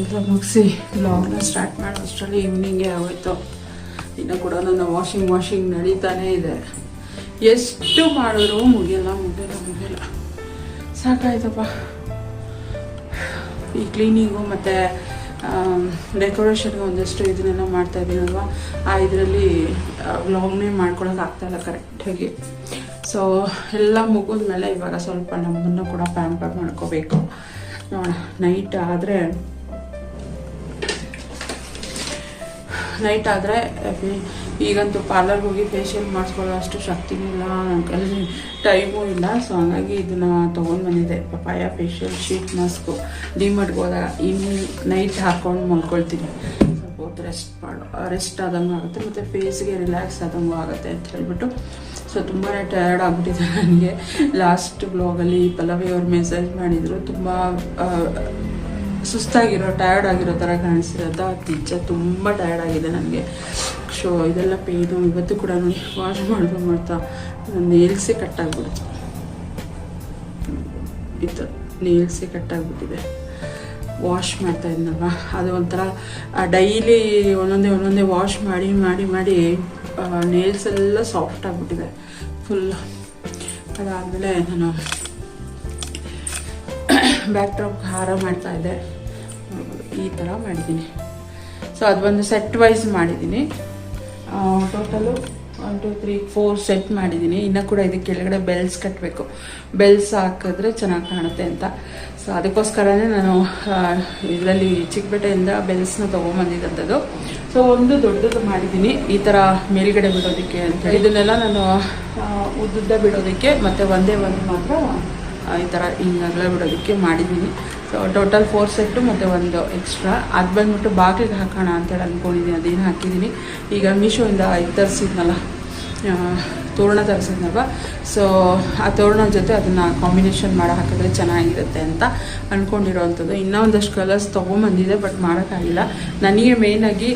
ಎಲ್ಲ ಮುಗಿಸಿ ಬ್ಲಾಗ್ನ ಸ್ಟಾರ್ಟ್ ಮಾಡೋ. ಅಷ್ಟರಲ್ಲಿ ಈವ್ನಿಂಗೇ ಆಗೋಯ್ತು. ಇನ್ನು ಕೂಡ ನನ್ನ ವಾಷಿಂಗ್ ವಾಷಿಂಗ್ ನಡೀತಾನೇ ಇದೆ. ಎಷ್ಟು ಮಾಡಿದ್ರು ಮುಗಿಯಲ್ಲ ಮುಗಿಯಲ್ಲ ಮುಗಿಯಲ್ಲ. ಸಾಕಾಯ್ತಪ್ಪ. ಈ ಕ್ಲೀನಿಂಗು ಮತ್ತು ಡೆಕೋರೇಷನ್ಗೆ ಒಂದಷ್ಟು ಇದನ್ನೆಲ್ಲ ಮಾಡ್ತಾ ಇದ್ದೀನಲ್ವ ಆ ಇದರಲ್ಲಿ ವ್ಲಾಗ್ನೇ ಮಾಡ್ಕೊಳಕ್ಕೆ ಆಗ್ತಾಯಿಲ್ಲ ಕರೆಕ್ಟಾಗಿ ಸೊ ಎಲ್ಲ ಮುಗಿದ ಮೇಲೆ ಇವಾಗ ಸ್ವಲ್ಪ ನಮ್ಮನ್ನು ಕೂಡ ಪ್ಯಾಂಪರ್ ಮಾಡ್ಕೋಬೇಕು. ನೋಡೋಣ ನೈಟ್ ಆದರೆ ನೈಟ್ ಆದರೆ ಈಗಂತೂ ಪಾರ್ಲರ್ಗೆ ಹೋಗಿ ಫೇಶಿಯಲ್ ಮಾಡಿಸ್ಕೊಳ್ಳೋ ಅಷ್ಟು ಶಕ್ತಿನೂ ಇಲ್ಲ ನನ್ನ ಕೈಲಿ ಟೈಮೂ ಇಲ್ಲ. ಸೊ ಹಂಗಾಗಿ ಇದನ್ನು ತೊಗೊಂಡು ಬಂದಿದ್ದೆ. ಪಪಾಯ ಫೇಶಿಯಲ್ ಶೀಟ್ ಮಾಸ್ಕು ಡಿಮಾರ್ಟ್ಗೆ ಹೋದಾಗ ಈವ್ನಿಂಗ್ ನೈಟ್ ಹಾಕ್ಕೊಂಡು ಮಲ್ಕೊಳ್ತೀನಿ. ಸ್ವಲ್ಪ ಹೊತ್ತು ರೆಸ್ಟ್ ಮಾಡು ರೆಸ್ಟ್ ಆದಂಗೂ ಆಗುತ್ತೆ. ಮತ್ತು ಫೇಸ್ಗೆ ರಿಲ್ಯಾಕ್ಸ್ ಆದಂಗೂ ಆಗುತ್ತೆ ಅಂತ ಹೇಳ್ಬಿಟ್ಟು. ಸೊ ತುಂಬಾ ಟಯರ್ಡ್ ಆಗಿಬಿಟ್ಟಿದೆ ನನಗೆ ಲಾಸ್ಟ್ ಬ್ಲಾಗಲ್ಲಿ ಪಲ್ಲವಿ ಅವ್ರು ಮೆಸೇಜ್ ಮಾಡಿದರು. ತುಂಬ ಸುಸ್ತಾಗಿರೋ ಟಯರ್ಡ್ ಆಗಿರೋ ಥರ ಕಾಣಿಸಿರೋದು ನಿಜ ತುಂಬ ಟಯರ್ಡ್ ಆಗಿದೆ ನನಗೆ. ಸೊ ಇದೆಲ್ಲ ಪೇದು ಇವತ್ತು ಕೂಡ ವಾಶ್ ಮಾಡ್ತಾ ಮಾಡ್ತಾ ನೇಲ್ಸೇ ಕಟ್ಟಾಗ್ಬಿಡ್ತು ಥರ ನೇಲ್ಸೇ ಕಟ್ಟಾಗ್ಬಿಟ್ಟಿದೆ ವಾಶ್ ಮಾಡ್ತಾ ಇದ್ನಲ್ವ? ಅದು ಒಂಥರ ಡೈಲಿ ಒಂದೊಂದೇ ಒಂದೊಂದೇ ವಾಶ್ ಮಾಡಿ ಮಾಡಿ ಮಾಡಿ ನೇಲ್ಸ್ ಎಲ್ಲ ಸಾಫ್ಟ್ ಆಗಿಬಿಟ್ಟಿದೆ. ಫುಲ್ ಅದಾದಮೇಲೆ ನಾನು ಬ್ಯಾಕ್ ಡ್ರಾಪ್ ಹಾರ ಮಾಡ್ತಾ ಇದ್ದೆ. ಈ ಥರ ಮಾಡಿದ್ದೀನಿ. ಸೊ ಅದು ಒಂದು ಸೆಟ್ ವೈಸ್ ಮಾಡಿದ್ದೀನಿ. Total one two three four set ಮಾಡಿದ್ದೀನಿ. ಇನ್ನೂ ಕೂಡ ಇದಕ್ಕೆ ಕೆಳಗಡೆ ಬೆಲ್ಸ್ ಕಟ್ಟಬೇಕು ಬೆಲ್ಸ್ ಹಾಕಿದ್ರೆ ಚೆನ್ನಾಗಿ ಕಾಣುತ್ತೆ ಅಂತ. ಸೊ ಅದಕ್ಕೋಸ್ಕರನೇ ನಾನು ಇದರಲ್ಲಿ ಚಿಕ್ಕಪೇಟೆಯಿಂದ ಬೆಲ್ಸ್ನ ತೊಗೊಂಬಂದಿದ್ದಂಥದ್ದು. ಸೊ ಒಂದು ದೊಡ್ಡದು ಮಾಡಿದ್ದೀನಿ. ಈ ಥರ ಮೇಲ್ಗಡೆ ಬಿಡೋದಕ್ಕೆ ಅಂತ ಇದನ್ನೆಲ್ಲ ನಾನು ಉದ್ದುದ್ದ ಬಿಡೋದಕ್ಕೆ ಮತ್ತು ಒಂದೇ ಒಂದು ಮಾತ್ರ ಈ ಥರ ಹಿಂಗಲ್ಲ ಬಿಡೋದಕ್ಕೆ ಮಾಡಿದ್ದೀನಿ ಸೊ ಟೋಟಲ್ ಫೋರ್ ಸೆಟ್ಟು ಮತ್ತು ಒಂದು ಎಕ್ಸ್ಟ್ರಾ ಅದು ಬಂದ್ಬಿಟ್ಟು ಬಾಗಿಲಿಗೆ ಹಾಕೋಣ ಅಂತೇಳಿ ಅಂದ್ಕೊಂಡಿದ್ದೀನಿ ಅದೇನು ಹಾಕಿದ್ದೀನಿ ಈಗ ಮೀಶೋಯಿಂದ ಇದು ತರಿಸಿದ್ನಲ್ಲ ತೋರಣ ತರಿಸಿದ್ನಲ್ವ? ಸೊ ಆ ತೋರಣ ಜೊತೆ ಅದನ್ನು ಕಾಂಬಿನೇಷನ್ ಮಾಡಿ ಹಾಕಿದ್ರೆ ಚೆನ್ನಾಗಿರುತ್ತೆ ಅಂತ ಅಂದ್ಕೊಂಡಿರೋವಂಥದ್ದು ಇನ್ನೂ ಒಂದಷ್ಟು ಕಲರ್ಸ್ ತೊಗೊಂಬಂದಿದೆ ಬಟ್ ಮಾಡೋಕ್ಕಾಗಿಲ್ಲ ನನಗೆ ಮೇಯ್ನಾಗಿ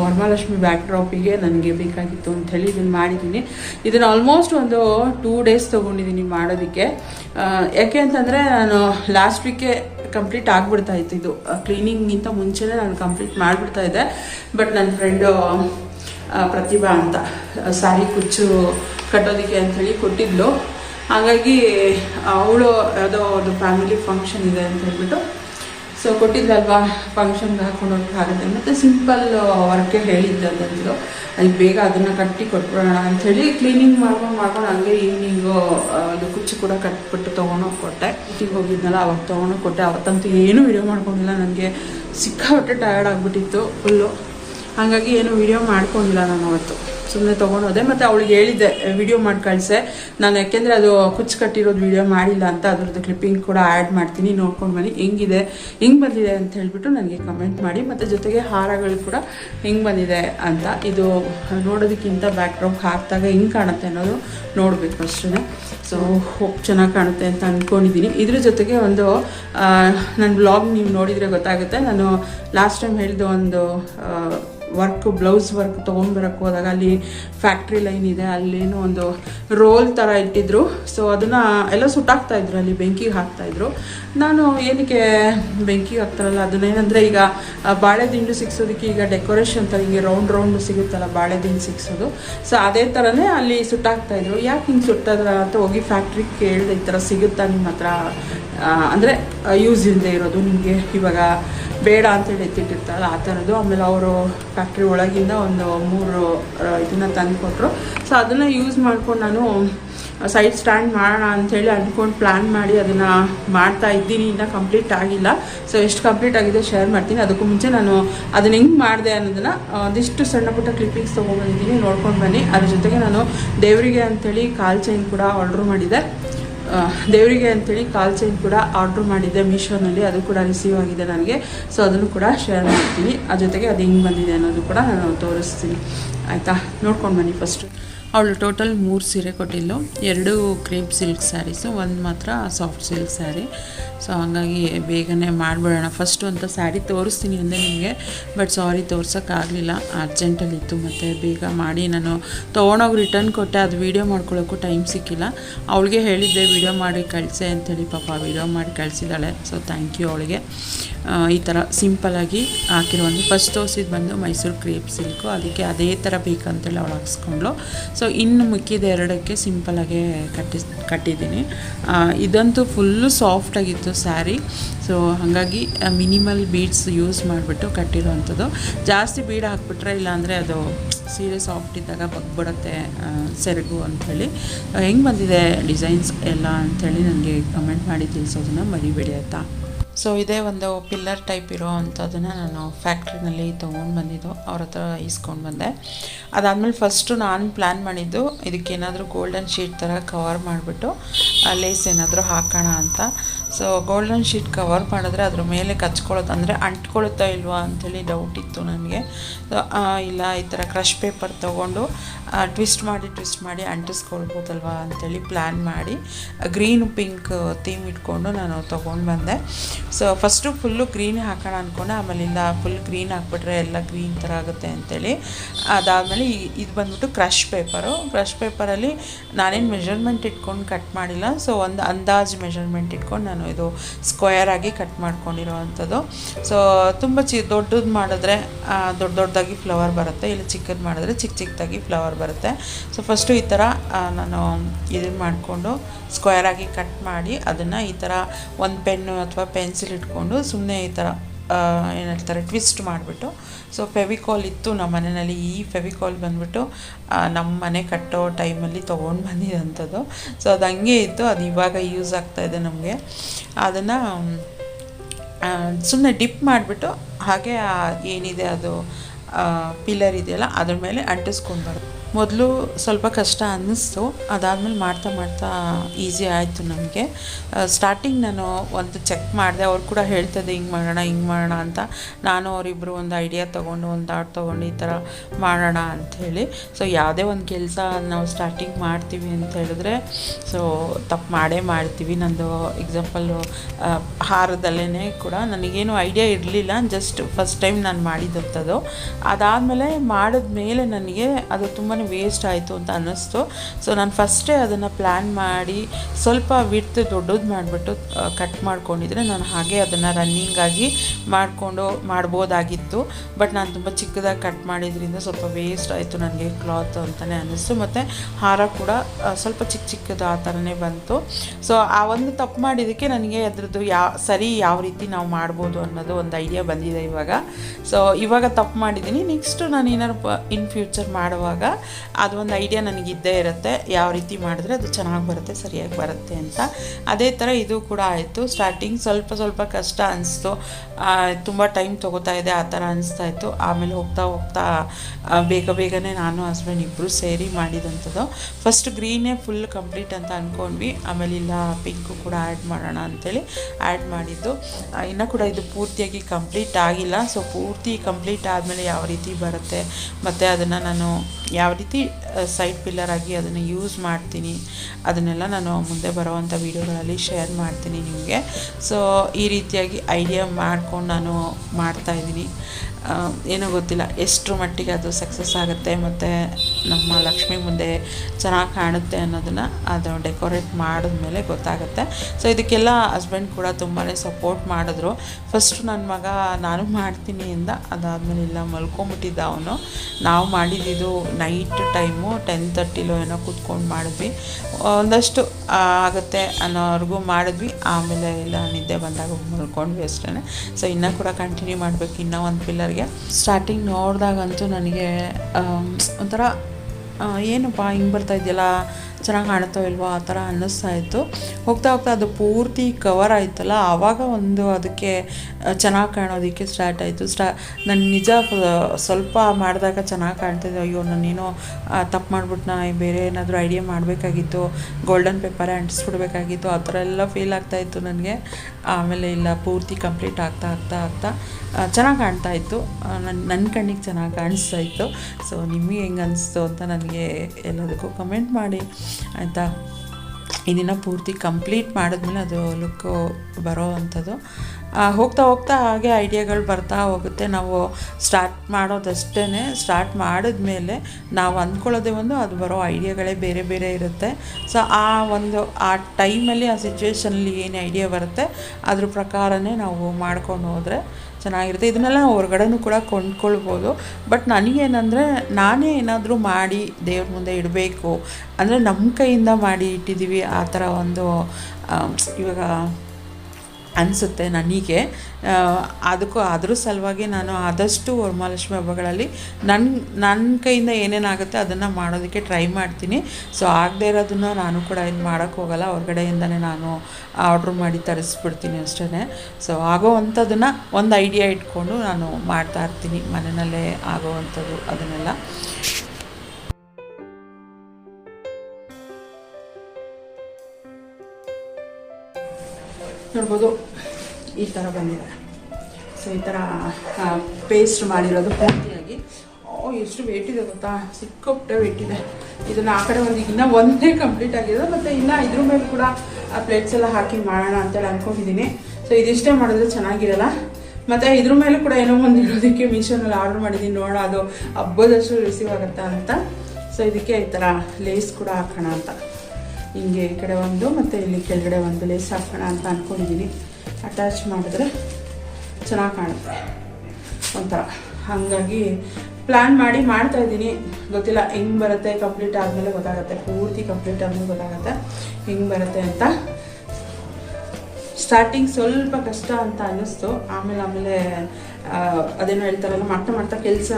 ವರಮಹಾಲಕ್ಷ್ಮಿ ಬ್ಯಾಕ್ ಡ್ರಾಪಿಗೆ ನನಗೆ ಬೇಕಾಗಿತ್ತು ಅಂತ ಹೇಳಿ ಇದನ್ನು ಮಾಡಿದ್ದೀನಿ. ಇದನ್ನು ಆಲ್ಮೋಸ್ಟ್ ಒಂದು ಟೂ ಡೇಸ್ ತೊಗೊಂಡಿದ್ದೀನಿ ಮಾಡೋದಕ್ಕೆ. ಯಾಕೆ ಅಂತಂದರೆ ನಾನು ಲಾಸ್ಟ್ ವೀಕೆ ಕಂಪ್ಲೀಟ್ ಆಗಿಬಿಡ್ತಾ ಇತ್ತು ಇದು. ಕ್ಲೀನಿಂಗ್ಗಿಂತ ಮುಂಚೆನೇ ನಾನು ಕಂಪ್ಲೀಟ್ ಮಾಡಿಬಿಡ್ತಾ ಇದ್ದೆ. ಬಟ್ ನನ್ನ ಫ್ರೆಂಡು ಪ್ರತಿಭಾ ಅಂತ ಸಾರಿ ಕುಚ್ಚು ಕಟ್ಟೋದಕ್ಕೆ ಅಂಥೇಳಿ ಕೊಟ್ಟಿದ್ಲು. ಹಾಗಾಗಿ ಅವಳು ಯಾವುದೋ ಒಂದು ಫ್ಯಾಮಿಲಿ ಫಂಕ್ಷನ್ ಇದೆ ಅಂತ ಹೇಳ್ಬಿಟ್ಟು ಸೊ ಕೊಟ್ಟಿದ್ಲಲ್ವಾ ಫಂಕ್ಷನ್ಗೆ ಹಾಕೊಂಡು ಹೋಗೋಕ್ಕಾಗುತ್ತೆ ಮತ್ತು ಸಿಂಪಲ್ ವರ್ಕೆ ಹೇಳಿದ್ದಂಥದ್ದು ಅಲ್ಲಿ ಬೇಗ ಅದನ್ನು ಕಟ್ಟಿ ಕೊಟ್ಬಿಡೋಣ ಅಂಥೇಳಿ ಕ್ಲೀನಿಂಗ್ ಮಾಡ್ಕೊಂಡು ಮಾಡ್ಕೊಂಡು ಹಂಗೆ ಈವ್ನಿಂಗು ಅದು ಕುಚ್ಚು ಕೂಡ ಕಟ್ಬಿಟ್ಟು ತೊಗೊಂಡೋಗಿ ಕೊಟ್ಟೆ. ಇಟ್ಟಿಗೆ ಹೋಗಿದ್ನಲ್ಲ, ಅವಾಗ ತೊಗೊಂಡೋಗಿ ಕೊಟ್ಟೆ. ಅವತ್ತಂತೂ ಏನೂ ವಿಡಿಯೋ ಮಾಡ್ಕೊಂಡಿಲ್ಲ ನನಗೆ ಸಿಕ್ಕಾಪಟ್ಟೆ ಟಯರ್ಡ್ ಆಗಿಬಿಟ್ಟಿತ್ತು ಫುಲ್ಲು ಹಾಗಾಗಿ ಏನು ವಿಡಿಯೋ ಮಾಡ್ಕೊಂಡಿಲ್ಲ ನಾನು ಅವತ್ತು. ಸುಮ್ಮನೆ ತೊಗೊಂಡೋದೆ. ಮತ್ತು ಅವಳಿಗೆ ಹೇಳಿದ್ದೆ, ವಿಡಿಯೋ ಮಾಡಿ ಕಳಿಸೆ. ನಾನು ಯಾಕೆಂದರೆ ಅದು ಕುಚ್ಚು ಕಟ್ಟಿರೋದು ವಿಡಿಯೋ ಮಾಡಿಲ್ಲ ಅಂತ, ಅದ್ರದ್ದು ಕ್ಲಿಪ್ಪಿಂಗ್ ಕೂಡ ಆ್ಯಡ್ ಮಾಡ್ತೀನಿ, ನೋಡ್ಕೊಂಡು ಬನ್ನಿ. ಹೆಂಗಿದೆ, ಹೆಂಗೆ ಬಂದಿದೆ ಅಂತ ಹೇಳಿಬಿಟ್ಟು ನನಗೆ ಕಮೆಂಟ್ ಮಾಡಿ, ಮತ್ತು ಜೊತೆಗೆ ಹಾರಗಳು ಕೂಡ ಹೆಂಗೆ ಬಂದಿದೆ ಅಂತ. ಇದು ನೋಡೋದಕ್ಕಿಂತ ಬ್ಯಾಕ್ ಡ್ರಾಪ್ ಹಾಕಿದಾಗ ಹೆಂಗೆ ಕಾಣುತ್ತೆ ಅನ್ನೋದು ನೋಡಬೇಕು ಅಷ್ಟೇ ಸೊ ಚೆನ್ನಾಗಿ ಕಾಣುತ್ತೆ ಅಂತ ಅಂದ್ಕೊಂಡಿದ್ದೀನಿ ಇದ್ರ ಜೊತೆಗೆ ಒಂದು ನನ್ನ ಬ್ಲಾಗ್ ನೀವು ನೋಡಿದರೆ ಗೊತ್ತಾಗುತ್ತೆ. ನಾನು ಲಾಸ್ಟ್ ಟೈಮ್ ಹೇಳಿದ ಒಂದು ವರ್ಕ್ ಬ್ಲೌಸ್ ವರ್ಕ್ ತೊಗೊಂಡ್ಬರಕ್ಕೆ ಹೋದಾಗ ಅಲ್ಲಿ ಫ್ಯಾಕ್ಟ್ರಿ ಲೈನ್ ಇದೆ, ಅಲ್ಲೇನೋ ಒಂದು ರೋಲ್ ಥರ ಇಟ್ಟಿದ್ರು. ಸೊ ಅದನ್ನು ಎಲ್ಲ ಸುಟ್ಟಾಕ್ತಾ ಇದ್ರು, ಅಲ್ಲಿ ಬೆಂಕಿಗೆ ಹಾಕ್ತಾಯಿದ್ರು ನಾನು ಏನಕ್ಕೆ ಬೆಂಕಿಗೆ ಹಾಕ್ತಾರಲ್ಲ, ಅದನ್ನೇನಂದರೆ ಈಗ ಬಾಳೆ ದಿಂಡು ಸಿಕ್ಸೋದಕ್ಕೆ ಈಗ ಡೆಕೋರೇಷನ್ ಥರ ಹಿಂಗೆ ರೌಂಡ್ ರೌಂಡ್ ಸಿಗುತ್ತಲ್ಲ ಬಾಳೆ ದಿಂಡು ಸಿಕ್ಸೋದು ಸೊ ಅದೇ ಥರನೇ ಅಲ್ಲಿ ಸುಟ್ಟಾಕ್ತಾ ಇದ್ರು. ಯಾಕೆ ಹಿಂಗೆ ಸುಟ್ಟದ್ರ ಅಂತ ಹೋಗಿ ಫ್ಯಾಕ್ಟ್ರಿಗೆ ಕೇಳಿದೆ ಈ ಥರ ಸಿಗುತ್ತಾ ನಿಮ್ಮ ಹತ್ರ? ಅಂದರೆ ಯೂಸ್ ಇಲ್ಲದೆ ಇರೋದು ನಿಮಗೆ ಇವಾಗ. ಬೇಡ ಅಂತೇಳಿ ಎತ್ತಿಟ್ಟಿರ್ತಾರಲ್ಲ ಆ ಥರದ್ದು. ಆಮೇಲೆ ಅವರು ಫ್ಯಾಕ್ಟ್ರಿ ಒಳಗಿಂದ ಒಂದು ಮೂರು ಇದನ್ನು ತಂದು ಕೊಟ್ಟರು ಸೊ ಅದನ್ನು ಯೂಸ್ ಮಾಡ್ಕೊಂಡು ನಾನು ಸೈಡ್ ಸ್ಟ್ಯಾಂಡ್ ಮಾಡೋಣ ಅಂಥೇಳಿ ಅಂದ್ಕೊಂಡು ಪ್ಲ್ಯಾನ್ ಮಾಡಿ ಅದನ್ನು ಮಾಡ್ತಾ ಇದ್ದೀನಿ. ಇನ್ನೂ ಕಂಪ್ಲೀಟ್ ಆಗಿಲ್ಲ. ಸೊ ಎಷ್ಟು ಕಂಪ್ಲೀಟ್ ಆಗಿದೆ ಶೇರ್ ಮಾಡ್ತೀನಿ. ಅದಕ್ಕೂ ಮುಂಚೆ ನಾನು ಅದನ್ನು ಹೆಂಗೆ ಮಾಡಿದೆ ಅನ್ನೋದನ್ನು ಒಂದಿಷ್ಟು ಸಣ್ಣ ಪುಟ್ಟ ಕ್ಲಿಪ್ಪಿಂಗ್ಸ್ ತೊಗೊಂಡ್ಬಂದಿದ್ದೀನಿ ನೋಡ್ಕೊಂಡು ಬನ್ನಿ. ಅದ್ರ ಜೊತೆಗೆ ನಾನು ದೇವರಿಗೆ ಅಂಥೇಳಿ ಕಾಲ್ ಚೈನ್ ಕೂಡ ಆರ್ಡ್ರ್ ಮಾಡಿದ್ದೆ. ಆ, ದೇವರಿಗೆ ಅಂತೇಳಿ ಕಾಲ್ ಚೈನ್ ಕೂಡ ಆರ್ಡ್ರ್ ಮಾಡಿದ್ದೆ ಮೀಶೋನಲ್ಲಿ, ಅದು ಕೂಡ ರಿಸೀವ್ ಆಗಿದೆ ನನಗೆ. ಸೊ ಅದನ್ನು ಕೂಡ ಶೇರ್ ಮಾಡ್ತೀನಿ. ಆ ಜೊತೆಗೆ ಅದು ಹೆಂಗೆ ಬಂದಿದೆ ಅನ್ನೋದು ಕೂಡ ನಾನು ತೋರಿಸ್ತೀನಿ. ಆಯಿತಾ? ನೋಡ್ಕೊಂಡು ಬನ್ನಿ ಫಸ್ಟು ಅವಳು ಟೋಟಲ್ ಮೂರು ಸೀರೆ ಕೊಟ್ಟಿಲ್ಲು ಎರಡು ಕ್ರೇಪ್ ಸಿಲ್ಕ್ ಸ್ಯಾರೀಸು ಒಂದು ಮಾತ್ರ ಸಾಫ್ಟ್ ಸಿಲ್ಕ್ ಸ್ಯಾರಿ ಸೊ ಹಾಗಾಗಿ ಬೇಗನೆ ಮಾಡಿಬಿಡೋಣ. ಫಸ್ಟು ಅಂತ ಸ್ಯಾರಿ ತೋರಿಸ್ತೀನಿ ಅಂದರೆ ನಿಮಗೆ. ಬಟ್ ಸಾರಿ ತೋರ್ಸೋಕ್ಕಾಗಲಿಲ್ಲ. ಅರ್ಜೆಂಟಲ್ಲಿತ್ತು ಮತ್ತು ಬೇಗ ಮಾಡಿ ನಾನು ತೊಗೊಂಡೋಗಿ ರಿಟರ್ನ್ ಕೊಟ್ಟೆ. ಅದು ವೀಡಿಯೋ ಮಾಡ್ಕೊಳ್ಳೋಕ್ಕೂ ಟೈಮ್ ಸಿಕ್ಕಿಲ್ಲ. ಅವಳಿಗೆ ಹೇಳಿದ್ದೆ ವೀಡಿಯೋ ಮಾಡಿ, ಕಳಿಸೆ ಅಂತೇಳಿ. ಪಾಪ ವೀಡಿಯೋ ಮಾಡಿ ಕಳಿಸಿದ್ದಾಳೆ. ಸೊ ಥ್ಯಾಂಕ್ ಯು ಅವಳಿಗೆ. ಈ ಥರ ಸಿಂಪಲಾಗಿ ಹಾಕಿರುವಂಥ ಫಸ್ಟ್ ತೋರಿಸಿದ್ದು ಬಂದು ಮೈಸೂರು ಕ್ರೇಪ್ ಸಿಲ್ಕು ಅದಕ್ಕೆ ಅದೇ ಥರ ಬೇಕಂತೇಳಿ ಅವಳು ಹಾಕ್ಸ್ಕೊಂಡ್ಳು. ಸೊ ಇನ್ನು ಮುಕ್ಕಿದ ಎರಡಕ್ಕೆ ಸಿಂಪಲಾಗೆ ಕಟ್ಟಿ, ಕಟ್ಟಿದ್ದೀನಿ. ಇದಂತೂ ಫುಲ್ಲು ಸಾಫ್ಟಾಗಿತ್ತು ಸ್ಯಾರಿ. ಸೊ ಹಾಗಾಗಿ ಮಿನಿಮಲ್ ಬೀಡ್ಸ್ ಯೂಸ್ ಮಾಡಿಬಿಟ್ಟು ಕಟ್ಟಿರೋವಂಥದ್ದು. ಜಾಸ್ತಿ ಬೀಡ್ ಹಾಕ್ಬಿಟ್ರೆ ಇಲ್ಲಾಂದರೆ ಅದು ಸೀರೆ ಸಾಫ್ಟ್ ಇದ್ದಾಗ ಬಗ್ಬಿಡುತ್ತೆ ಸೆರಗು ಅಂಥೇಳಿ. ಹೆಂಗೆ ಬಂದಿದೆ ಡಿಸೈನ್ಸ್ ಎಲ್ಲ ಅಂಥೇಳಿ ನನಗೆ ಕಮೆಂಟ್ ಮಾಡಿ ತಿಳಿಸೋದನ್ನು ಮರಿಬೇಡಿ ಆಯಿತಾ? ಸೊ ಇದೇ ಒಂದು ಪಿಲ್ಲರ್ ಟೈಪ್ ಇರೋ ಅಂಥದ್ದನ್ನು ನಾನು ಫ್ಯಾಕ್ಟ್ರಿನಲ್ಲಿ ತೊಗೊಂಡು ಬಂದಿದ್ದು. ಅವ್ರ ಹತ್ರ ಇಸ್ಕೊಂಡು ಬಂದೆ. ಅದಾದಮೇಲೆ ಫಸ್ಟು ನಾನು ಪ್ಲ್ಯಾನ್ ಮಾಡಿದ್ದು ಇದಕ್ಕೇನಾದರೂ ಗೋಲ್ಡನ್ ಶೀಟ್ ಥರ ಕವರ್ ಮಾಡಿಬಿಟ್ಟು ಲೇಸ್ ಏನಾದರೂ ಹಾಕೋಣ ಅಂತ. ಸೊ ಗೋಲ್ಡನ್ ಶೀಟ್ ಕವರ್ ಮಾಡಿದ್ರೆ ಅದ್ರ ಮೇಲೆ ಕಚ್ಕೊಳ್ಳೋದು ಅಂದರೆ ಅಂಟ್ಕೊಳುತ್ತಾ ಇಲ್ವಾ ಅಂಥೇಳಿ ಡೌಟ್ ಇತ್ತು ನನಗೆ. ಇಲ್ಲ, ಈ ಥರ ಕ್ರಷ್ ಪೇಪರ್ ತೊಗೊಂಡು ಟ್ವಿಸ್ಟ್ ಮಾಡಿ ಟ್ವಿಸ್ಟ್ ಮಾಡಿ ಅಂಟಿಸ್ಕೊಳ್ಬೋದಲ್ವಾ ಅಂಥೇಳಿ ಪ್ಲ್ಯಾನ್ ಮಾಡಿ ಗ್ರೀನ್ ಪಿಂಕ್ ಥೀಮ್ ಇಟ್ಕೊಂಡು ನಾನು ತೊಗೊಂಡು ಬಂದೆ. ಸೊ ಫಸ್ಟು ಫುಲ್ಲು ಗ್ರೀನ್ ಹಾಕೋಣ ಅಂದ್ಕೊಂಡೆ ಆಮೇಲೆ ಇಲ್ಲ ಫುಲ್ ಗ್ರೀನ್ ಹಾಕ್ಬಿಟ್ರೆ ಎಲ್ಲ ಗ್ರೀನ್ ಥರ ಆಗುತ್ತೆ ಅಂತೇಳಿ. ಅದಾದಮೇಲೆ ಇದು ಬಂದ್ಬಿಟ್ಟು ಕ್ರಷ್ ಪೇಪರು ಕ್ರಷ್ ಪೇಪರಲ್ಲಿ ನಾನೇನು ಮೆಷರ್ಮೆಂಟ್ ಇಟ್ಕೊಂಡು ಕಟ್ ಮಾಡಿಲ್ಲ. ಸೊ ಒಂದು ಅಂದಾಜು ಮೆಷರ್ಮೆಂಟ್ ಇಟ್ಕೊಂಡು ನಾನು ಇದು ಸ್ಕ್ವೇರ್ ಆಗಿ ಕಟ್ ಮಾಡ್ಕೊಂಡಿರೋ ಅಂಥದ್ದು ಸೊ ತುಂಬ ಚಿ ದೊಡ್ಡದು ಮಾಡಿದ್ರೆ ದೊಡ್ಡ ದೊಡ್ಡದಾಗಿ ಫ್ಲವರ್ ಬರುತ್ತೆ. ಇಲ್ಲ ಚಿಕ್ಕದು ಮಾಡಿದ್ರೆ ಚಿಕ್ಕ ಚಿಕ್ಕದಾಗಿ ಫ್ಲವರ್ ಬರುತ್ತೆ. ಸೊ ಫಸ್ಟು ಈ ಥರ ನಾನು ಇದನ್ನು ಮಾಡಿಕೊಂಡು ಸ್ಕ್ವೇರ್ ಆಗಿ ಕಟ್ ಮಾಡಿ ಅದನ್ನು ಈ ಥರ ಒಂದು ಪೆನ್ನು ಅಥವಾ ಪೆನ್ಸಿಲ್ ಇಟ್ಕೊಂಡು ಸುಮ್ಮನೆ ಈ ಥರ ಏನು ಹೇಳ್ತಾರೆ ಟ್ವಿಸ್ಟ್ ಮಾಡಿಬಿಟ್ಟು. ಸೊ ಫೆವಿಕಾಲ್ ಇತ್ತು ನಮ್ಮ ಮನೆಯಲ್ಲಿ, ಈ ಫೆವಿಕಾಲ್ ಬಂದುಬಿಟ್ಟು ನಮ್ಮ ಮನೆ ಕಟ್ಟೋ ಟೈಮಲ್ಲಿ ತೊಗೊಂಡು ಬಂದಿದ್ದಂಥದ್ದು ಸೊ ಅದು ಹಂಗೆ ಇತ್ತು, ಅದು ಇವಾಗ ಯೂಸ್ ಆಗ್ತಾ ಇದೆ ನಮಗೆ. ಅದನ್ನು ಸುಮ್ಮನೆ ಡಿಪ್ ಮಾಡಿಬಿಟ್ಟು, ಹಾಗೆ ಏನಿದೆ ಅದು ಪಿಲ್ಲರ್ ಇದೆಯಲ್ಲ, ಅದ್ರ ಮೇಲೆ ಅಂಟಿಸ್ಕೊಂಡು ಮೊದಲು ಸ್ವಲ್ಪ ಕಷ್ಟ ಅನ್ನಿಸ್ತು. ಅದಾದಮೇಲೆ ಮಾಡ್ತಾ ಮಾಡ್ತಾ ಈಸಿ ಆಯಿತು ನಮಗೆ. ಸ್ಟಾರ್ಟಿಂಗ್ ನಾನು ಒಂದು ಚೆಕ್ ಮಾಡಿದೆ. ಅವ್ರು ಕೂಡ ಹೇಳ್ತದೆ, ಹಿಂಗೆ ಮಾಡೋಣ ಹಿಂಗೆ ಮಾಡೋಣ ಅಂತ. ನಾನು ಅವರಿಬ್ಬರು ಒಂದು ಐಡಿಯಾ ತೊಗೊಂಡು, ಒಂದು ಥಾಟ್ ತೊಗೊಂಡು ಈ ಥರ ಮಾಡೋಣ ಅಂಥೇಳಿ ಸೊ ಯಾವುದೇ ಒಂದು ಕೆಲಸ ನಾವು ಸ್ಟಾರ್ಟಿಂಗ್ ಮಾಡ್ತೀವಿ ಅಂತ ಹೇಳಿದ್ರೆ ಸೊ ತಪ್ಪು ಮಾಡೇ ಮಾಡ್ತೀವಿ. ನಂದು ಎಕ್ಸಾಂಪಲ್ಲು ಹಾರದಲ್ಲೇ ಕೂಡ ನನಗೇನು ಐಡಿಯಾ ಇರಲಿಲ್ಲ. ಜಸ್ಟ್ ಫಸ್ಟ್ ಟೈಮ್ ನಾನು ಮಾಡಿದಂಥದ್ದು. ಅದಾದಮೇಲೆ ಮಾಡಿದ್ಮೇಲೆ ನನಗೆ ಅದು ತುಂಬಾ ವೇಸ್ಟ್ ಆಯಿತು ಅಂತ ಅನ್ನಿಸ್ತು. ಸೊ ನಾನು ಫಸ್ಟೇ ಅದನ್ನು ಪ್ಲ್ಯಾನ್ ಮಾಡಿ ಸ್ವಲ್ಪ ವಿಡ್ತ್ ದೊಡ್ಡದು ಮಾಡಿಬಿಟ್ಟು ಕಟ್ ಮಾಡ್ಕೊಂಡಿದ್ರೆ ನಾನು ಹಾಗೆ ಅದನ್ನು ರನ್ನಿಂಗಾಗಿ ಮಾಡಿಕೊಂಡು ಮಾಡ್ಬೋದಾಗಿತ್ತು. ಬಟ್ ನಾನು ತುಂಬ ಚಿಕ್ಕದಾಗಿ ಕಟ್ ಮಾಡಿದ್ರಿಂದ ಸ್ವಲ್ಪ ವೇಸ್ಟ್ ಆಯಿತು ನನಗೆ ಕ್ಲಾತ್ ಅಂತಲೇ ಅನ್ನಿಸ್ತು. ಮತ್ತು ಹಾರ ಕೂಡ ಸ್ವಲ್ಪ ಚಿಕ್ಕ ಚಿಕ್ಕದು ಆ ಥರನೇ ಬಂತು. ಸೊ ಆ ಒಂದು ತಪ್ಪು ಮಾಡಿದ್ದಕ್ಕೆ ನನಗೆ ಅದರದ್ದು ಯಾವ ಸರಿ ಯಾವ ರೀತಿ ನಾವು ಮಾಡ್ಬೋದು ಅನ್ನೋದು ಒಂದು ಐಡಿಯಾ ಬಂದಿದೆ ಇವಾಗ. ಸೊ ಇವಾಗ ತಪ್ಪು ಮಾಡಿದ್ದೀನಿ. ನೆಕ್ಸ್ಟು ನಾನು ಏನಾದ್ರು ಇನ್ ಫ್ಯೂಚರ್ ಮಾಡುವಾಗ ಅದೊಂದು ಐಡಿಯಾ ನನಗಿದ್ದೇ ಇರುತ್ತೆ. ಯಾವ ರೀತಿ ಮಾಡಿದ್ರೆ ಅದು ಚೆನ್ನಾಗಿ ಬರುತ್ತೆ, ಸರಿಯಾಗಿ ಬರುತ್ತೆ ಅಂತ. ಅದೇ ಥರ ಇದು ಕೂಡ ಆಯಿತು. ಸ್ಟಾರ್ಟಿಂಗ್ ಸ್ವಲ್ಪ ಸ್ವಲ್ಪ ಕಷ್ಟ ಅನಿಸ್ತು. ತುಂಬ ಟೈಮ್ ತೊಗೋತಾ ಇದೆ ಆ ಥರ ಅನಿಸ್ತಾ ಇತ್ತು. ಆಮೇಲೆ ಹೋಗ್ತಾ ಹೋಗ್ತಾ ಬೇಗ ಬೇಗನೆ ನಾನು ಹಸ್ಬೆಂಡ್ ಇಬ್ಬರು ಸೇರಿ ಮಾಡಿದಂಥದ್ದು. ಫಸ್ಟ್ ಗ್ರೀನೇ ಫುಲ್ ಕಂಪ್ಲೀಟ್ ಅಂತ ಅಂದ್ಕೊಂಡ್ವಿ ಆಮೇಲೆ ಇಲ್ಲ ಪಿಂಕು ಕೂಡ ಆ್ಯಡ್ ಮಾಡೋಣ ಅಂಥೇಳಿ ಆ್ಯಡ್ ಮಾಡಿದ್ದು. ಇನ್ನೂ ಇನ್ನು ಕೂಡ ಇದು ಪೂರ್ತಿಯಾಗಿ ಕಂಪ್ಲೀಟ್ ಆಗಿಲ್ಲ. ಸೊ ಪೂರ್ತಿ ಕಂಪ್ಲೀಟ್ ಆದಮೇಲೆ ಯಾವ ರೀತಿ ಬರುತ್ತೆ, ಮತ್ತು ಅದನ್ನು ನಾನು ಯಾವ ರೀತಿ ಸೈಡ್ ಪಿಲ್ಲರ್ ಆಗಿ ಅದನ್ನು ಯೂಸ್ ಮಾಡ್ತೀನಿ, ಅದನ್ನೆಲ್ಲ ನಾನು ಮುಂದೆ ಬರುವಂಥ ವೀಡಿಯೋಗಳಲ್ಲಿ ಶೇರ್ ಮಾಡ್ತೀನಿ ನಿಮಗೆ. ಸೊ ಈ ರೀತಿಯಾಗಿ ಐಡಿಯಾ ಮಾಡ್ಕೊಂಡು ನಾನು ಮಾಡ್ತಾಯಿದ್ದೀನಿ ಏನೋ ಗೊತ್ತಿಲ್ಲ. ಎಷ್ಟರ ಮಟ್ಟಿಗೆ ಅದು ಸಕ್ಸಸ್ ಆಗುತ್ತೆ ಮತ್ತು ನಮ್ಮ ಲಕ್ಷ್ಮಿ ಮುಂದೆ ಚೆನ್ನಾಗಿ ಕಾಣುತ್ತೆ ಅನ್ನೋದನ್ನು ಅದು ಡೆಕೋರೇಟ್ ಮಾಡಿದ್ಮೇಲೆ ಗೊತ್ತಾಗುತ್ತೆ. ಸೊ ಇದಕ್ಕೆಲ್ಲ ಹಸ್ಬೆಂಡ್ ಕೂಡ ತುಂಬಾ ಸಪೋರ್ಟ್ ಮಾಡಿದ್ರು. ಫಸ್ಟು ನನ್ನ ಮಗ ನಾನು ಮಾಡ್ತೀನಿ ಅಂದ ಅದಾದಮೇಲೆ ಇಲ್ಲ, ಮಲ್ಕೊಂಬಿಟ್ಟಿದ್ದ ಅವನು. ನಾವು ಮಾಡಿದ್ದು ನೈಟ್ ಟೈಮು ಟೆನ್ ತರ್ಟಿಲೋ ಏನೋ ಕೂತ್ಕೊಂಡು ಮಾಡಿದ್ವಿ. ಒಂದಷ್ಟು ಆಗುತ್ತೆ ಅನ್ನೋವರೆಗೂ ಮಾಡಿದ್ವಿ. ಆಮೇಲೆ ಇಲ್ಲ, ನಿದ್ದೆ ಬಂದಾಗ ಮಲ್ಕೊಂಡ್ವಿ ಅಷ್ಟೇ ಸೊ ಇನ್ನೂ ಕೂಡ ಕಂಟಿನ್ಯೂ ಮಾಡಬೇಕು. ಇನ್ನೂ ಒಂದು ಪಿಲ್ಲರ್ಗೆ ಸ್ಟಾರ್ಟಿಂಗ್ ನೋಡಿದಾಗಂತೂ ನನಗೆ ಒಂಥರ ಏನಪ್ಪ ಹಿಂಗೆ ಬರ್ತಾ ಇದೆಯಲ್ಲ ಚೆನ್ನಾಗಿ ಕಾಣುತ್ತೋ ಇಲ್ವೋ ಆ ಥರ ಅನ್ನಿಸ್ತಾ ಇತ್ತು. ಹೋಗ್ತಾ ಹೋಗ್ತಾ ಅದು ಪೂರ್ತಿ ಕವರ್ ಆಯಿತಲ್ಲ, ಆವಾಗ ಒಂದು ಅದಕ್ಕೆ ಚೆನ್ನಾಗಿ ಕಾಣೋದಕ್ಕೆ ಸ್ಟಾರ್ಟ್ ಆಯಿತು. ಸ್ಟಾ, ನಾನು ನಿಜ ಸ್ವಲ್ಪ ಮಾಡಿದಾಗ ಚೆನ್ನಾಗಿ ಕಾಣ್ತಿದ್ದೆ ಅಯ್ಯೋ ನಾನೇನೋ ತಪ್ಪು ಮಾಡ್ಬಿಟ್ನಾ ಬೇರೆ ಏನಾದರೂ ಐಡಿಯಾ ಮಾಡಬೇಕಾಗಿತ್ತು ಗೋಲ್ಡನ್ ಪೇಪರೇ ಅಂಟಿಸ್ಬಿಡ್ಬೇಕಾಗಿತ್ತು, ಆ ಥರ ಎಲ್ಲ ಫೀಲ್ ಆಗ್ತಾಯಿತ್ತು ನನಗೆ. ಆಮೇಲೆ ಇಲ್ಲ, ಪೂರ್ತಿ ಕಂಪ್ಲೀಟ್ ಆಗ್ತಾ ಆಗ್ತಾ ಆಗ್ತಾ ಚೆನ್ನಾಗಿ ಕಾಣ್ತಾ ಇತ್ತು. ನನ್ನ ನನ್ನ ಕಣ್ಣಿಗೆ ಚೆನ್ನಾಗಿ ಕಾಣಿಸ್ತಾ ಇತ್ತು. ಸೊ ನಿಮಗೆ ಹೆಂಗೆ ಅನಿಸ್ತು ಅಂತ ನನಗೆ ಎಲ್ಲದಕ್ಕೂ ಕಮೆಂಟ್ ಮಾಡಿ. ಆಯಿತಾ? ಇದನ್ನು ಪೂರ್ತಿ ಕಂಪ್ಲೀಟ್ ಮಾಡಿದ್ಮೇಲೆ ಅದು ಲುಕ್ಕು ಬರೋ ಅಂಥದ್ದು. ಹೋಗ್ತಾ ಹೋಗ್ತಾ ಹಾಗೆ ಐಡಿಯಾಗಳು ಬರ್ತಾ ಹೋಗುತ್ತೆ. ನಾವು ಸ್ಟಾರ್ಟ್ ಮಾಡೋದಷ್ಟೇ ಸ್ಟಾರ್ಟ್ ಮಾಡಿದ್ಮೇಲೆ ನಾವು ಅಂದ್ಕೊಳ್ಳೋದೇ ಒಂದು, ಅದು ಬರೋ ಐಡಿಯಾಗಳೇ ಬೇರೆ ಬೇರೆ ಇರುತ್ತೆ. ಸೊ ಆ ಒಂದು, ಆ ಟೈಮಲ್ಲಿ ಆ ಸಿಚುವೇಶನಲ್ಲಿ ಏನು ಐಡಿಯಾ ಬರುತ್ತೆ, ಅದ್ರ ಪ್ರಕಾರನೇ ನಾವು ಮಾಡ್ಕೊಂಡು ಹೋದರೆ ಚೆನ್ನಾಗಿರುತ್ತೆ. ಇದನ್ನೆಲ್ಲ ಹೊರ್ಗಡೆನೂ ಕೂಡ ಕೊಂಡ್ಕೊಳ್ಬೋದು. ಬಟ್ ನನಗೇನಂದರೆ, ನಾನೇ ಏನಾದರೂ ಮಾಡಿ ದೇವ್ರ ಮುಂದೆ ಇಡಬೇಕು. ಅಂದರೆ ನಮ್ಮ ಕೈಯಿಂದ ಮಾಡಿ ಇಟ್ಟಿದ್ದೀವಿ ಆ ಥರ ಒಂದು ಇವಾಗ ಅನಿಸುತ್ತೆ ನನಗೆ. ಅದಕ್ಕೂ ಅದ್ರ ಸಲುವಾಗಿ ನಾನು ಆದಷ್ಟು ವರಮಹಾಲಕ್ಷ್ಮಿ ಹಬ್ಬಗಳಲ್ಲಿ ನನ್ನ ನನ್ನ ಕೈಯಿಂದ ಏನೇನಾಗುತ್ತೆ ಅದನ್ನು ಮಾಡೋದಕ್ಕೆ ಟ್ರೈ ಮಾಡ್ತೀನಿ. ಸೊ, ಆಗದೆ ಇರೋದನ್ನು ನಾನು ಕೂಡ ಏನು ಮಾಡೋಕ್ಕೆ ಹೋಗಲ್ಲ. ಹೊರಗಡೆಯಿಂದನೇ ನಾನು ಆರ್ಡ್ರ್ ಮಾಡಿ ತರಿಸ್ಬಿಡ್ತೀನಿ ಅಷ್ಟೇ ಸೊ, ಆಗೋ ಅಂಥದ್ದನ್ನು ಒಂದು ಐಡಿಯಾ ಇಟ್ಕೊಂಡು ನಾನು ಮಾಡ್ತಾ ಇರ್ತೀನಿ. ಮನೆಯಲ್ಲೇ ಆಗೋವಂಥದ್ದು ಅದನ್ನೆಲ್ಲ. ನೋಡ್ಬೋದು, ಈ ಥರ ಬಂದಿದೆ. ಸೊ ಈ ಥರ ಪೇಸ್ಟ್ ಮಾಡಿರೋದು ಪೂರ್ತಿಯಾಗಿ. ಓ, ಎಷ್ಟು ವೇಟ್ ಇದೆ ಗೊತ್ತಾ? ಸಿಕ್ಕೊಪ್ಟೆ ವೇಟ್ ಇದೆ. ಇದನ್ನು ಆ ಕಡೆ ಒಂದು ಇನ್ನೂ ಒಂದೇ ಕಂಪ್ಲೀಟ್ ಆಗಿದೆ ಮತ್ತು ಇನ್ನು ಇದ್ರ ಮೇಲೆ ಕೂಡ ಆ ಪ್ಲೇಟ್ಸ್ ಎಲ್ಲ ಹಾಕಿ ಮಾಡೋಣ ಅಂತೇಳಿ ಅಂದ್ಕೊಂಡಿದ್ದೀನಿ ಸೊ ಇದಿಷ್ಟೇ ಮಾಡಿದ್ರೆ ಚೆನ್ನಾಗಿರಲ್ಲ. ಮತ್ತು ಇದ್ರ ಮೇಲೆ ಕೂಡ ಏನೋ ಒಂದು ಇರೋದಕ್ಕೆ ಮೀಶೋನಲ್ಲಿ ಆರ್ಡರ್ ಮಾಡಿದ್ದೀನಿ ನೋಡೋಣ ಅದು ಹಬ್ಬದಷ್ಟು ರಿಸೀವ್ ಆಗುತ್ತಾ ಅಂತ. ಸೊ ಇದಕ್ಕೆ ಈ ಥರ ಲೇಸ್ ಕೂಡ ಹಾಕೋಣ ಅಂತ. ಹಿಂಗೆ ಈ ಕಡೆ ಒಂದು ಮತ್ತು ಇಲ್ಲಿ ಕೆಳಗಡೆ ಒಂದು ಲೇಸ್ ಹಾಕೋಣ ಅಂತ ಅಂದ್ಕೊಂಡಿದ್ದೀನಿ ಅಟ್ಯಾಚ್ ಮಾಡಿದ್ರೆ ಚೆನ್ನಾಗಿ ಕಾಣುತ್ತೆ. ಒಂಥರ. ಹಾಗಾಗಿ ಪ್ಲ್ಯಾನ್ ಮಾಡಿ ಮಾಡ್ತಾ ಇದ್ದೀನಿ. ಗೊತ್ತಿಲ್ಲ, ಹೆಂಗೆ ಬರುತ್ತೆ ಕಂಪ್ಲೀಟ್ ಆದಮೇಲೆ ಗೊತ್ತಾಗುತ್ತೆ. ಪೂರ್ತಿ ಕಂಪ್ಲೀಟ್ ಆದಮೇಲೆ ಗೊತ್ತಾಗುತ್ತೆ. ಹೆಂಗೆ ಬರುತ್ತೆ ಅಂತ. ಸ್ಟಾರ್ಟಿಂಗ್ ಸ್ವಲ್ಪ ಕಷ್ಟ ಅಂತ ಅನ್ನಿಸ್ತು. ಆಮೇಲೆ ಆಮೇಲೆ ಅದೇನು ಹೇಳ್ತಾರಲ್ಲ, ಮಾಡ್ತಾ ಮಾಡ್ತಾ ಕೆಲಸ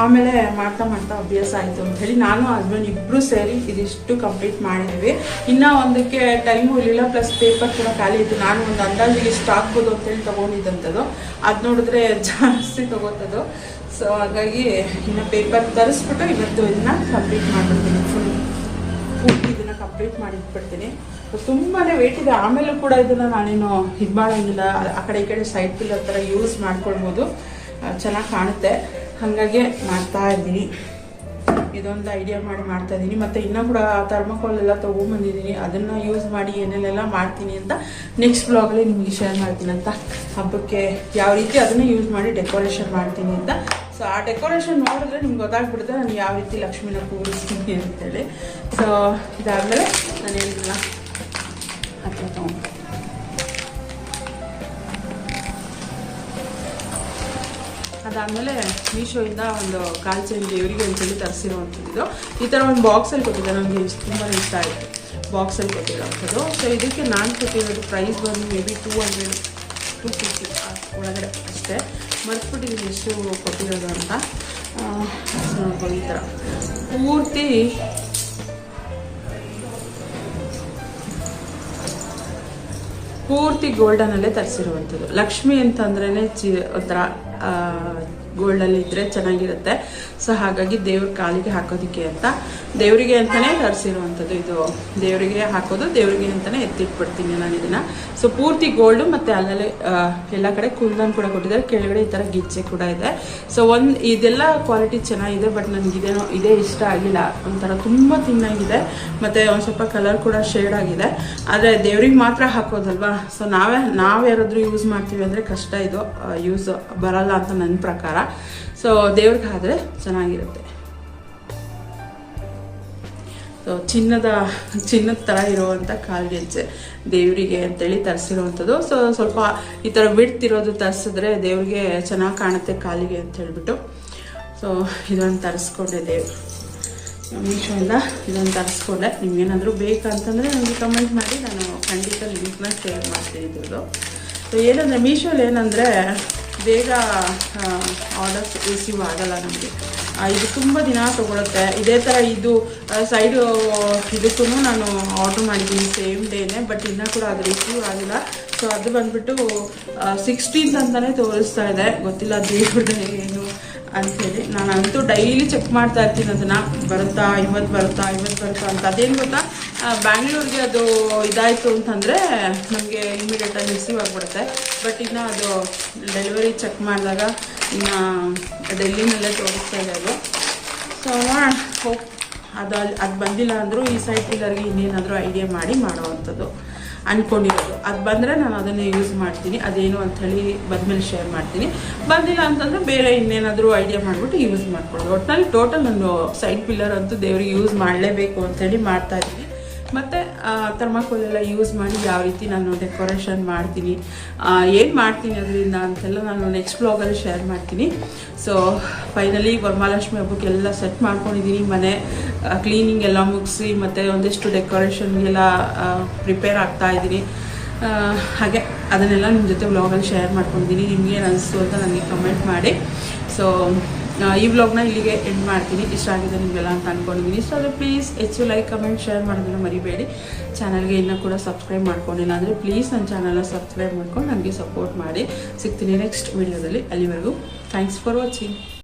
ಆಮೇಲೆ ಮಾಡ್ತಾ ಮಾಡ್ತಾ ಅಭ್ಯಾಸ ಆಯಿತು ಅಂತ ಹೇಳಿ ನಾನು ಹಸ್ಬೆಂಡ್ ಇಬ್ಬರು ಸೇರಿ ಇದಿಷ್ಟು ಕಂಪ್ಲೀಟ್ ಮಾಡಿದ್ದೀವಿ. ಇನ್ನೂ ಒಂದಕ್ಕೆ ಟೈಮು ಇರಲಿಲ್ಲ ಪ್ಲಸ್ ಪೇಪರ್ ಕೂಡ ಖಾಲಿ ಇತ್ತು. ನಾನು ಒಂದು ಅಂದಾಜಿಗೆ ಇಷ್ಟು ಆಗ್ಬೋದು ಅಂತೇಳಿ ತೊಗೊಂಡಿದ್ದಂಥದ್ದು ಅದು ನೋಡಿದ್ರೆ ಜಾಸ್ತಿ ತೊಗೋತದ್ದು ಸೊ ಹಾಗಾಗಿ ಇನ್ನು ಪೇಪರ್ ತರಿಸ್ಬಿಟ್ಟು ಇವತ್ತು ಇದನ್ನ ಕಂಪ್ಲೀಟ್ ಮಾಡಿಬಿಡ್ತೀನಿ. ಫುಲ್ ಪೂರ್ತಿ ಇದನ್ನ ಕಂಪ್ಲೀಟ್ ಮಾಡಿ ಇಟ್ಬಿಡ್ತೀನಿ ತುಂಬಾ ವೇಟ್ ಇದೆ. ಆಮೇಲೂ ಕೂಡ ಇದನ್ನು ನಾನೇನು ಇದು ಮಾಡೋಂಗಿಲ್ಲ. ಆ ಕಡೆ ಈ ಕಡೆ ಸೈಡ್ ಪಿಲ್ಲರ್ ಥರ ಯೂಸ್ ಮಾಡ್ಕೊಳ್ಬೋದು. ಚೆನ್ನಾಗಿ ಕಾಣುತ್ತೆ. ಹಾಗಾಗಿ ಮಾಡ್ತಾ ಇದ್ದೀನಿ. ಇದೊಂದು ಐಡಿಯಾ ಮಾಡಿ ಮಾಡ್ತಾ ಇದ್ದೀನಿ. ಮತ್ತು ಇನ್ನೂ ಕೂಡ ಥರ್ಮಕೋಲ್ ಎಲ್ಲ ತೊಗೊಂಬಂದಿದ್ದೀನಿ ಅದನ್ನು ಯೂಸ್ ಮಾಡಿ ಏನೇನೆಲ್ಲ ಮಾಡ್ತೀನಿ ಅಂತ ನೆಕ್ಸ್ಟ್ ಬ್ಲಾಗಲ್ಲಿ ನಿಮಗೆ ಶೇರ್ ಮಾಡ್ತೀನಿ ಅಂತ ಹಬ್ಬಕ್ಕೆ ಯಾವ ರೀತಿ ಅದನ್ನು ಯೂಸ್ ಮಾಡಿ ಡೆಕೋರೇಷನ್ ಮಾಡ್ತೀನಿ ಅಂತ. ಸೊ ಆ ಡೆಕೋರೇಷನ್ ನೋಡಿದ್ರೆ ನಿಮ್ಗೆ ಗೊತ್ತಾಗ್ಬಿಡುತ್ತೆ ನಾನು ಯಾವ ರೀತಿ ಲಕ್ಷ್ಮೀನ ಕೂರಿಸ್ತೀನಿ ಅಂತೇಳಿ. ಸೊ ಇದಾದಮೇಲೆ ನಾನು ಏನಿಲ್ಲ ಅದಾದಮೇಲೆ ಮೀಶೋಯಿಂದ ಒಂದು ಕಾಲು ಚೇಂಜ್ ದೇವರಿಗೆ ಒಂದ್ಸಲಿ ತರಿಸಿರುವಂಥದ್ದು ಈ ಥರ ಒಂದು ಬಾಕ್ಸಲ್ಲಿ ಕೊಟ್ಟಿದ್ದೆ ನನಗೆ ತುಂಬ ಇಷ್ಟ ಆಯಿತು ಬಾಕ್ಸಲ್ಲಿ ಕೊಟ್ಟಿರೋವಂಥದ್ದು. ಸೊ ಇದಕ್ಕೆ ನಾನು ಕೊಟ್ಟಿರೋದು ಪ್ರೈಸ್ ಬಂದು maybe two hundred two fifty ಒಳಗಡೆ ಅಷ್ಟೇ. ಮರ್ತ್ಬಿಟ್ಟಿದ್ದೀನಿ ಎಷ್ಟು ಕೊಟ್ಟಿರೋದು ಅಂತ. ಈ ಥರ. ಪೂರ್ತಿ ಪೂರ್ತಿ ಗೋಲ್ಡನಲ್ಲೇ ತರಿಸಿರುವಂಥದ್ದು. ಲಕ್ಷ್ಮಿ ಅಂತಂದ್ರೇ ಚಿ ಒಂಥರ 呃 ಗೋಲ್ಡಲ್ಲಿ ಇದ್ರೆ ಚೆನ್ನಾಗಿರುತ್ತೆ. ಸೊ ಹಾಗಾಗಿ ದೇವ್ರ ಕಾಲಿಗೆ ಹಾಕೋದಕ್ಕೆ ಅಂತ. ದೇವರಿಗೆ ಅಂತಲೇ ತರಿಸಿರುವಂಥದ್ದು ಇದು. ದೇವರಿಗೆ ಹಾಕೋದು, ದೇವರಿಗೆ ಅಂತಲೇ ಎತ್ತಿಟ್ಬಿಡ್ತೀನಿ ನಾನು ಇದನ್ನು. ಸೊ ಪೂರ್ತಿ ಗೋಲ್ಡು ಮತ್ತು ಅಲ್ಲಲ್ಲಿ ಎಲ್ಲ ಕಡೆ ಕುಂದನ್ ಕೂಡ ಕೊಟ್ಟಿದ್ದಾರೆ. ಕೆಳಗಡೆ ಈ ಥರ ಗಿಚ್ಚೆ ಕೂಡ ಇದೆ. ಸೊ ಒಂದು, ಇದೆಲ್ಲ ಕ್ವಾಲಿಟಿ ಚೆನ್ನಾಗಿದೆ, ಬಟ್ ನನಗೆ ಇದೇನೋ, ಇದೇ ಇಷ್ಟ ಆಗಿಲ್ಲ. ಒಂಥರ ತುಂಬ ತಿನ್ನಾಗಿದೆ. ಮತ್ತು ಒಂದು ಸ್ವಲ್ಪ ಕಲರ್ ಕೂಡ ಶೇಡ್ ಆಗಿದೆ. ಆದರೆ ದೇವ್ರಿಗೆ ಮಾತ್ರ ಹಾಕೋದಲ್ವಾ? ಸೊ ನಾವೇ ನಾವು ಯಾರಾದರೂ ಯೂಸ್ ಮಾಡ್ತೀವಿ ಅಂದರೆ ಕಷ್ಟ ಇದು. ಯೂಸ್ ಬರಲ್ಲ ಅಂತ ನನ್ನ ಪ್ರಕಾರ. ಸೊ ದೇವ್ರಿಗೆ ಆದರೆ ಚೆನ್ನಾಗಿರುತ್ತೆ. ಸೊ ಚಿನ್ನದ ಚಿನ್ನದ ಥರ ಇರುವಂಥ ಕಾಲ್ಗೆಜ್ಜೆ ದೇವರಿಗೆ ಅಂತೇಳಿ ತರಿಸಿರುವಂಥದ್ದು. ಸೊ ಸ್ವಲ್ಪ ಈ ಥರ ಬಿಡ್ತಿರೋದು ತರಿಸಿದ್ರೆ ದೇವ್ರಿಗೆ ಚೆನ್ನಾಗಿ ಕಾಣುತ್ತೆ ಕಾಲಿಗೆ ಅಂತ ಹೇಳಿಬಿಟ್ಟು. ಸೊ ಇದೊಂದು ತರಿಸ್ಕೊಂಡೆ ದೇವ್ರು. ಮೀಶೋಯಿಂದ ಇದೊಂದು ತರಿಸ್ಕೊಂಡೆ. ನಿಮ್ಗೇನಾದರೂ ಬೇಕಂತಂದರೆ ನನಗೆ ಕಮೆಂಟ್ ಮಾಡಿ. ನಾನು ಖಂಡಿತ ಲಿಂಕ್ನ ಶೇರ್ ಮಾಡ್ತೀನಿ ಇದ್ರದ್ದು. ಸೊ ಏನಂದರೆ ಮೀಶೋಲಿ ಏನಂದರೆ ಬೇಗ ಆರ್ಡರ್ಸ್ ರಿಸೀವ್ ಆಗಲ್ಲ ನಮಗೆ. ಇದು ತುಂಬ ದಿನ ತೊಗೊಳುತ್ತೆ. ಇದೇ ಥರ ಇದು ಸೈಡು ಇದಕ್ಕೂ ನಾನು ಆರ್ಡ್ರ್ ಮಾಡಿದ್ದೀನಿ ಸೇಮ್ ಡೇನೆ ಬಟ್ ಇನ್ನೂ ಕೂಡ ಅದು ರಿಸೀವ್ ಆಗಿಲ್ಲ. ಸೊ ಅದು ಬಂದುಬಿಟ್ಟು ಸಿಕ್ಸ್ಟೀನ್ತ್ ಅಂತಲೇ ತೋರಿಸ್ತಾ ಇದೆ. ಗೊತ್ತಿಲ್ಲ ದೇವ್ರದ್ದು ಏನು ಅಂಥೇಳಿ. ನಾನು ಅಂತೂ ಡೈಲಿ ಚೆಕ್ ಮಾಡ್ತಾ ಇರ್ತೀನಿ ಅದನ್ನು. ಬರುತ್ತಾ ಇವತ್ತು ಬರುತ್ತಾ ಇವತ್ತು ಬರುತ್ತಾ ಅಂತ. ಅದೇನು ಗೊತ್ತಾ? ಬ್ಯಾಂಗ್ಳೂರ್ಗೆ ಅದು ಇದಾಯಿತು ಅಂತಂದರೆ ನಮಗೆ ಇಮಿಡಿಯೇಟಾಗಿ ರಿಸೀವ್ ಆಗಿಬಿಡುತ್ತೆ. ಬಟ್ ಇನ್ನು ಅದು ಡೆಲಿವರಿ ಚೆಕ್ ಮಾಡಿದಾಗ ಇನ್ನು ಡೆಲ್ಲಿನಲ್ಲೇ ತೋರಿಸ್ತಾ ಇದೆ ಅದು. ಸೊ ಹೋಪ್ ಅದು ಅದು ಬಂದಿಲ್ಲ ಅಂದರೂ ಈ ಸೈಡ್ ಪಿಲ್ಲರ್ಗೆ ಇನ್ನೇನಾದರೂ ಐಡಿಯಾ ಮಾಡಿ ಮಾಡೋವಂಥದ್ದು ಅಂದ್ಕೊಂಡಿರೋದು ಅದು ಬಂದರೆ ನಾನು ಅದನ್ನೇ ಯೂಸ್ ಮಾಡ್ತೀನಿ. ಅದೇನು ಅಂಥೇಳಿ ಬಂದಮೇಲೆ ಶೇರ್ ಮಾಡ್ತೀನಿ. ಬಂದಿಲ್ಲ ಅಂತಂದರೆ ಬೇರೆ ಇನ್ನೇನಾದರೂ ಐಡಿಯಾ ಮಾಡಿಬಿಟ್ಟು ಯೂಸ್ ಮಾಡ್ಕೊಳ್ಳೋದು. ಒಟ್ಟಿನಲ್ಲಿ ಟೋಟಲ್ ನಾನು ಸೈಡ್ ಪಿಲ್ಲರ್ ಅಂತೂ ದೇವ್ರಿಗೆ ಯೂಸ್ ಮಾಡಲೇಬೇಕು ಅಂಥೇಳಿ ಮಾಡ್ತಾ ಇದ್ದೀನಿ. ಮತ್ತು ಥರ್ಮಾಕೋಲೆಲ್ಲ ಯೂಸ್ ಮಾಡಿ ಯಾವ ರೀತಿ ನಾನು ಡೆಕೋರೇಷನ್ ಮಾಡ್ತೀನಿ ಏನು ಮಾಡ್ತೀನಿ ಅದರಿಂದ ಅಂತೆಲ್ಲ ನಾನು ನೆಕ್ಸ್ಟ್ ಬ್ಲಾಗಲ್ಲಿ ಶೇರ್ ಮಾಡ್ತೀನಿ. ಸೊ ಫೈನಲಿ ವರಮಹಾಲಕ್ಷ್ಮಿ ಹಬ್ಬಕ್ಕೆಲ್ಲ ಸೆಟ್ ಮಾಡ್ಕೊಂಡಿದ್ದೀನಿ ಮನೆ ಕ್ಲೀನಿಂಗ್ ಎಲ್ಲ ಮುಗಿಸಿ ಮತ್ತು ಒಂದಿಷ್ಟು ಡೆಕೋರೇಷನ್ಗೆಲ್ಲ ಪ್ರಿಪೇರ್ ಆಗ್ತಾ ಇದ್ದೀನಿ. ಹಾಗೆ, ಅದನ್ನೆಲ್ಲ ನಿಮ್ಮ ಜೊತೆ ಬ್ಲಾಗಲ್ಲಿ ಶೇರ್ ಮಾಡ್ಕೊಂಡಿದ್ದೀನಿ ನಿಮ್ಗೆ ಏನು ಅನಿಸ್ತು ಅಂತ ನನಗೆ ಕಮೆಂಟ್ ಮಾಡಿ. ಸೊ ಈ ವ್ಲಾಗ್ನ ಇಲ್ಲಿಗೆ ಎಂಡ್ ಮಾಡ್ತೀನಿ. ಇಷ್ಟ ಆಗಿದೆ ನಿಮಗೆಲ್ಲ ಅಂತ ಅಂದ್ಕೊಂಡಿದ್ದೀನಿ ಇಷ್ಟ ಆದರೆ ಪ್ಲೀಸ್ ಹೆಚ್ಚು ಲೈಕ್ ಕಮೆಂಟ್ ಶೇರ್ ಮಾಡೋದನ್ನು ಮರಿಬೇಡಿ. ಚಾನಲ್ಗೆ ಇನ್ನೂ ಕೂಡ ಸಬ್ಸ್ಕ್ರೈಬ್ ಮಾಡ್ಕೊಂಡಿಲ್ಲ ಅಂದರೆ ಪ್ಲೀಸ್ ನನ್ನ ಚಾನಲ್ನ ಸಬ್ಸ್ಕ್ರೈಬ್ ಮಾಡ್ಕೊಂಡು ನನಗೆ ಸಪೋರ್ಟ್ ಮಾಡಿ. ಸಿಗ್ತೀನಿ ನೆಕ್ಸ್ಟ್ ವೀಡಿಯೋದಲ್ಲಿ ಅಲ್ಲಿವರೆಗೂ ಥ್ಯಾಂಕ್ಸ್ ಫಾರ್ ವಾಚಿಂಗ್